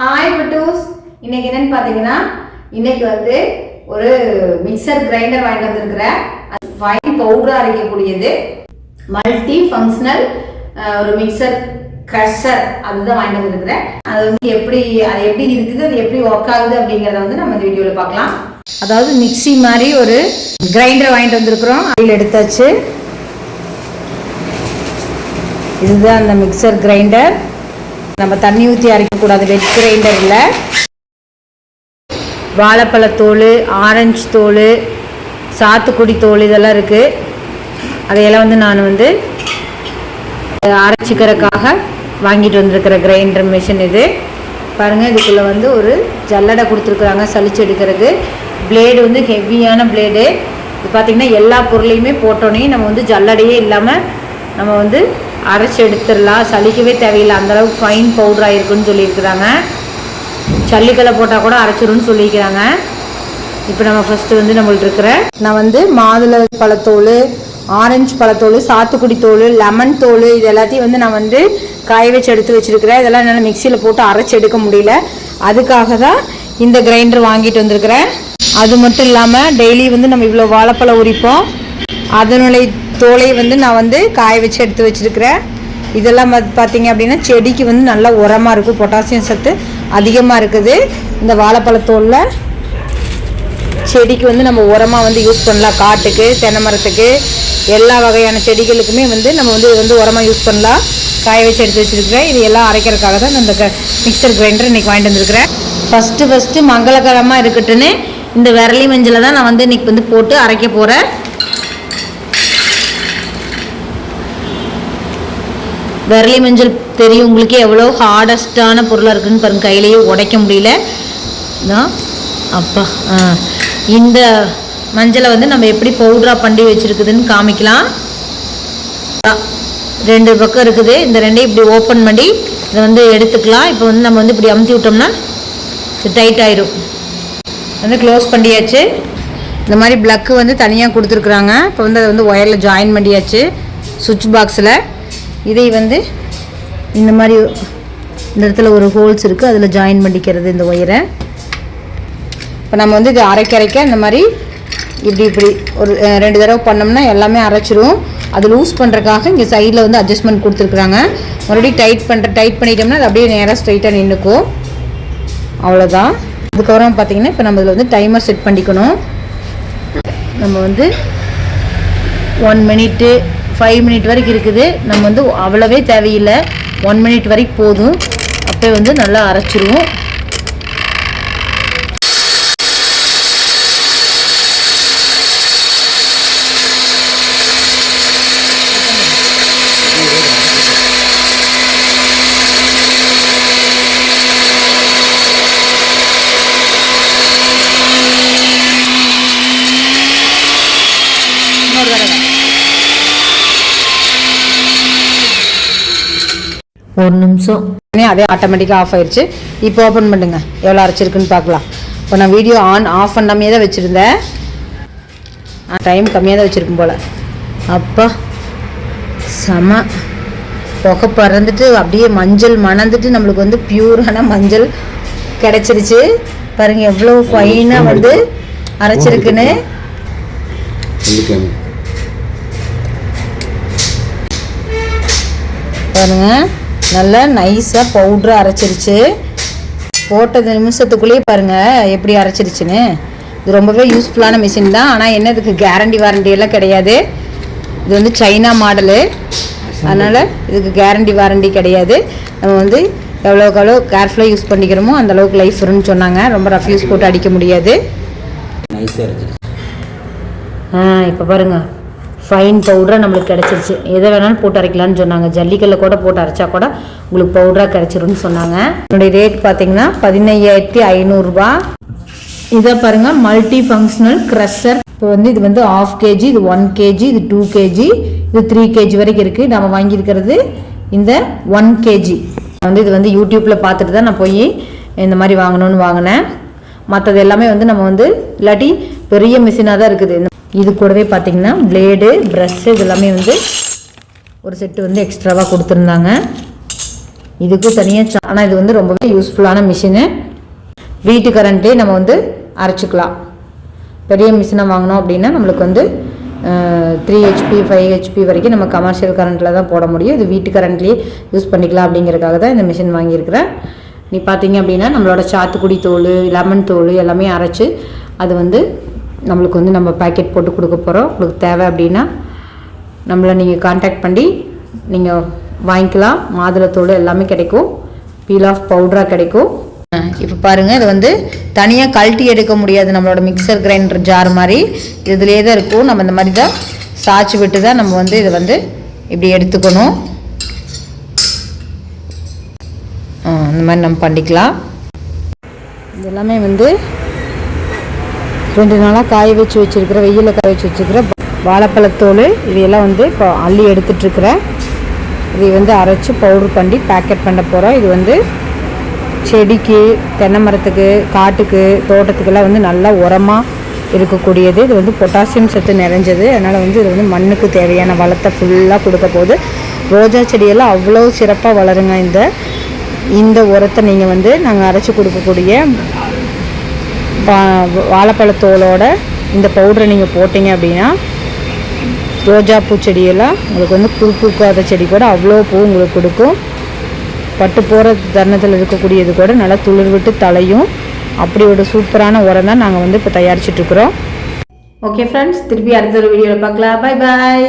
Hi பட்டூஸ் இன்னைக்கு என்னன்னு பார்த்தீங்கன்னா இன்னைக்கு வந்து ஒரு மிக்சர் கிரைண்டர் வாங்கிட்டு வந்திருக்கிறேன் அது ஃபைன் பவுடர் அரைக்கக்கூடியது. மல்டி ஃபங்க்ஷனல் ஒரு மிக்சர் க்ரஷர் அதுதான் வாங்கிட்டு வந்திருக்கிறேன். அது வந்து எப்படி அது எப்படி இருக்குது அது எப்படி ஒர்க் ஆகுது அப்படிங்கிறத வந்து நம்ம இந்த வீடியோவில் பார்க்கலாம். அதாவது மிக்ஸி மாதிரி ஒரு கிரைண்டர் வாங்கிட்டு வந்திருக்கிறோம். அதில் எடுத்தாச்சு. இதுதான் அந்த மிக்சர் கிரைண்டர் நம்ம தண்ணி ஊற்றி அரைக்கக்கூடாது வெட் கிரைண்டர் இல்லை. வாழைப்பழத்தோல் ஆரஞ்சு தோல் சாத்துக்குடி தோல் இதெல்லாம் இருக்குது அதையெல்லாம் வந்து நான் வந்து அரைச்சிக்கிறதுக்காக வாங்கிட்டு வந்திருக்கிற கிரைண்டர் மிஷின் இது. பாருங்கள் இதுக்குள்ளே வந்து ஒரு ஜல்லடை கொடுத்துருக்குறாங்க சலிச்சு எடுக்கிறதுக்கு. பிளேடு வந்து ஹெவியான பிளேடு இது பார்த்திங்கன்னா எல்லா பொருளையுமே போட்டோன்னே நம்ம வந்து ஜல்லடையே இல்லாமல் நம்ம வந்து அரைச்சி எடுத்துடலாம். சலிக்கவே தேவையில்லை. அந்தளவுக்கு ஃபைன் பவுடராக இருக்குன்னு சொல்லியிருக்கிறாங்க. சல்லிக்கலை போட்டால் கூட அரைச்சிரும்னு சொல்லியிருக்கிறாங்க. இப்போ நம்ம ஃபஸ்ட்டு வந்து நம்மள்ட்ட இருக்கிற நான் வந்து மாதுளை பழத்தோல் ஆரஞ்சு பழத்தோல் சாத்துக்குடி தோல் லெமன் தோல் இது எல்லாத்தையும் வந்து நான் வந்து காய வச்சு எடுத்து வச்சுருக்கிறேன். இதெல்லாம் என்னால் மிக்சியில் போட்டு அரைச்சி எடுக்க முடியல. அதுக்காக தான் இந்த கிரைண்டர் வாங்கிட்டு வந்திருக்கிறேன். அது மட்டும் இல்லாமல் டெய்லி வந்து நம்ம இவ்வளோ வாழைப்பழம் உரிப்போம். அதனுடைய தோலையை வந்து நான் வந்து காய வச்சு எடுத்து வச்சுருக்கிறேன். இதெல்லாம் பார்த்தீங்க அப்படின்னா செடிக்கு வந்து நல்லா உரமாக இருக்கும். பொட்டாசியம் சத்து அதிகமாக இருக்குது. இந்த வாழைப்பழத்தோலில் செடிக்கு வந்து நம்ம உரமாக வந்து யூஸ் பண்ணலாம். காட்டுக்கு தென்னை மரத்துக்கு எல்லா வகையான செடிகளுக்குமே வந்து நம்ம வந்து இது வந்து உரமாக யூஸ் பண்ணலாம். காய வச்சு எடுத்து வச்சுருக்கிறேன். இது எல்லாம் அரைக்கிறதுக்காக தான் நான் இந்த மிக்சர் கிரைண்டர் இன்றைக்கி வாங்கிட்டு வந்திருக்கிறேன். ஃபஸ்ட்டு ஃபஸ்ட்டு மங்களகரமாக இருக்கட்டுன்னு இந்த விரலி மஞ்சளை தான் நான் வந்து இன்றைக்கி வந்து போட்டு அரைக்க போகிறேன் விரலி மஞ்சள் தெரியும். உங்களுக்கு எவ்வளோ ஹார்டஸ்டான பொருளாக இருக்குதுன்னு பாருங்க. கையிலேயே உடைக்க முடியல. தான் அப்பா ஆ. இந்த மஞ்சளை வந்து நம்ம எப்படி பவுடராக பண்ணி வச்சுருக்குதுன்னு காமிக்கலாம். ரெண்டு பக்கம் இருக்குது. இந்த ரெண்டையும் இப்படி ஓப்பன் பண்ணி இதை வந்து எடுத்துக்கலாம். இப்போ வந்து நம்ம வந்து இப்படி அமுத்தி விட்டோம்னா இது டைட் ஆயிரும். வந்து க்ளோஸ் பண்ணியாச்சு. இந்த மாதிரி ப்ளக்கு வந்து தனியாக கொடுத்துருக்குறாங்க. இப்போ வந்து அதை வந்து ஒயரில் ஜாயின் பண்ணியாச்சு. சுவிட்ச் பாக்ஸில் இதை வந்து இந்த மாதிரி இந்த இடத்துல ஒரு ஹோல்ஸ் இருக்குது அதில் ஜாயின் பண்ணிக்கிறது இந்த ஒயரை இப்போ நம்ம வந்து இது அரைக்க அரைக்க இந்த மாதிரி இப்படி இப்படி ஒரு ரெண்டு தடவை பண்ணோம்னா எல்லாமே அரைச்சிரும். அது லூஸ் பண்ணுறதுக்காக இங்கே சைடில் வந்து அட்ஜஸ்ட்மெண்ட் கொடுத்துருக்குறாங்க. மறுபடியும் டைட் பண்ணுற டைட் பண்ணிட்டோம்னா அது அப்படியே நேராக ஸ்ட்ரைட்டாக நின்றுக்கும் அவ்வளோதான் அதுக்கப்புறம் பார்த்திங்கன்னா இப்போ நம்ம இதில் வந்து டைமர் செட் பண்ணிக்கணும். நம்ம வந்து ஒன் மினிட்டு ஃபைவ் மினிட் வரைக்கும் இருக்குது. நம்ம வந்து அவ்வளோவே தேவையில்லை. ஒன் மினிட் வரைக்கும் போதும். அப்போ வந்து நல்லா அரைச்சிருவோம் இன்னொரு தடவை ஒரு நிமிஷம். அதே ஆட்டோமேட்டிக்காக ஆஃப் ஆயிடுச்சு இப்போ ஓப்பன் பண்ணுங்க. எவ்வளோ அரைச்சிருக்குன்னு பார்க்கலாம். இப்போ நான் வீடியோ ஆன் ஆஃப் பண்ணாமே தான் வச்சுருந்தேன். டைம் கம்மியாக தான் வச்சுருக்கும் போல். அப்பா செம. புகை பறந்துட்டு அப்படியே மஞ்சள் மணந்துட்டு நம்மளுக்கு வந்து பியூரான மஞ்சள் கிடச்சிருச்சு. பாருங்க எவ்வளோ ஃபைனாக வந்து அரைச்சிருக்குன்னு. வந்துட்டாங்க பாருங்க. நல்லா நைஸாக பவுட்ரு அரைச்சிருச்சு. போட்டது நிமிஷத்துக்குள்ளேயே பாருங்க எப்படி அரைச்சிருச்சுன்னு. இது ரொம்பவே யூஸ்ஃபுல்லான மிஷின் தான். ஆனால் என்ன இதுக்கு கேரண்டி வாரண்டி எல்லாம் கிடையாது. இது வந்து சைனா மாடலு அதனால் இதுக்கு கேரண்டி வாரண்டி கிடையாது. நம்ம வந்து எவ்வளோக்கு எவ்வளோ கேர்ஃபுல்லாக யூஸ் பண்ணிக்கிறோமோ அந்த அளவுக்கு லைஃப் வரும்னு சொன்னாங்க. ரொம்ப ரஃப் யூஸ் போட்டு அடிக்க முடியாது. இப்போ பாருங்க. ஃபைன் பவுடராக நம்மளுக்கு கிடச்சிருச்சு. எதை வேணாலும் போட்டு அரைக்கலாம்னு சொன்னாங்க. ஜல்லிக்கல்ல கூட போட்டு அரைச்சா கூட உங்களுக்கு பவுடராக கிடச்சிரும்னு சொன்னாங்க. என்னுடைய ரேட் பார்த்தீங்கன்னா பதினையாயிரத்தி ஐநூறுரூபா இதை பாருங்கள் மல்டி ஃபங்க்ஷனல் க்ரஷர் இப்போ வந்து இது வந்து ஆஃப் கேஜி இது ஒன் கேஜி இது டூ கேஜி இது த்ரீ கேஜி வரைக்கும் இருக்குது நம்ம வாங்கியிருக்கிறது இந்த ஒன் கேஜி வந்து இது வந்து யூடியூப்பில் பார்த்துட்டு தான் நான் போய் இந்த மாதிரி வாங்கணும்னு வாங்கினேன். மற்றது எல்லாமே வந்து நம்ம வந்து இல்லாட்டி பெரிய மிஷினாக தான் இருக்குது. இது கூடவே பார்த்திங்கன்னா பிளேடு ப்ரஷ்ஷு இது எல்லாமே வந்து ஒரு செட்டு வந்து எக்ஸ்ட்ராவாக கொடுத்துருந்தாங்க. இதுக்கு தனியாக ஆனால் இது வந்து ரொம்பவே யூஸ்ஃபுல்லான மிஷினு வீட்டு கரண்ட்லேயே நம்ம வந்து அரைச்சிக்கலாம். பெரிய மிஷினை வாங்கினோம் அப்படின்னா நம்மளுக்கு வந்து த்ரீ ஹெச்பி ஃபைவ் ஹெச்பி வரைக்கும் நம்ம கமர்ஷியல் கரண்ட்டில் தான் போட முடியும். இது வீட்டு கரண்ட்லேயே யூஸ் பண்ணிக்கலாம் அப்படிங்கிறதுக்காக தான் இந்த மிஷின் வாங்கியிருக்கிறேன். நீ பார்த்தீங்க அப்படின்னா நம்மளோட சாத்துக்குடி தோல் லெமன் தோல் எல்லாமே அரைச்சி அது வந்து நம்மளுக்கு வந்து நம்ம பேக்கெட் போட்டு கொடுக்க போகிறோம் உங்களுக்கு தேவை அப்படின்னா நம்மளை நீங்கள் காண்டாக்ட் பண்ணி நீங்கள் வாங்கிக்கலாம். மாதுளத்தோடு எல்லாமே கிடைக்கும். பீல் ஆஃப் பவுடராக கிடைக்கும். இப்போ பாருங்கள் இது வந்து தனியாக கழட்டி எடுக்க முடியாது. நம்மளோட மிக்சர் கிரைண்டர் ஜார் மாதிரி இதுலேயே தான் இருக்கும். நம்ம இந்த மாதிரி தான் சாய்ச்சி விட்டு தான் நம்ம வந்து இதை வந்து இப்படி எடுத்துக்கணும். ஆ, இந்த மாதிரி நம்ம பண்ணிக்கலாம். இதெல்லாமே வந்து ரெண்டு நாளாக காய வச்சு வச்சுருக்கிற வெயிலில் காய வச்சு வச்சுருக்கிற வாழைப்பழத்தோல் இதையெல்லாம் வந்து இப்போ அள்ளி எடுத்துட்ருக்குறேன். இதை வந்து அரைச்சி பவுடர் பண்ணி பேக்கெட் பண்ண போகிறோம் இது வந்து செடிக்கு தென்னை மரத்துக்கு காட்டுக்கு தோட்டத்துக்கெல்லாம் வந்து நல்லா உரமாக இருக்கக்கூடியது. இது வந்து பொட்டாசியம் சத்து நிறைஞ்சது. அதனால் வந்து இது வந்து மண்ணுக்கு தேவையான வளத்தை ஃபுல்லாக கொடுக்க போகுது. ரோஜா செடியெல்லாம் அவ்வளோ சிறப்பாக வளருங்க. இந்த இந்த உரத்தை நீங்கள் வந்து நாங்கள் அரைச்சி கொடுக்கக்கூடிய வாழைப்பழத்தோலோட இந்த பவுடரை நீங்கள் போட்டிங்க அப்படின்னா ரோஜா பூச்செடியெல்லாம் உங்களுக்கு வந்து பூ பூக்காத செடி கூட அவ்வளோ பூ உங்களுக்கு கொடுக்கும். பட்டு போகிற தருணத்தில் இருக்கக்கூடியது கூட நல்லா துளிர் விட்டு தலையும். அப்படி ஒரு சூப்பரான உரம் தான் நாங்கள் வந்து இப்போ தயாரிச்சிட்ருக்குறோம் ஓகே ஃப்ரெண்ட்ஸ் திருப்பி அடுத்த ஒரு வீடியோவில் பார்க்கலாம். Bye bye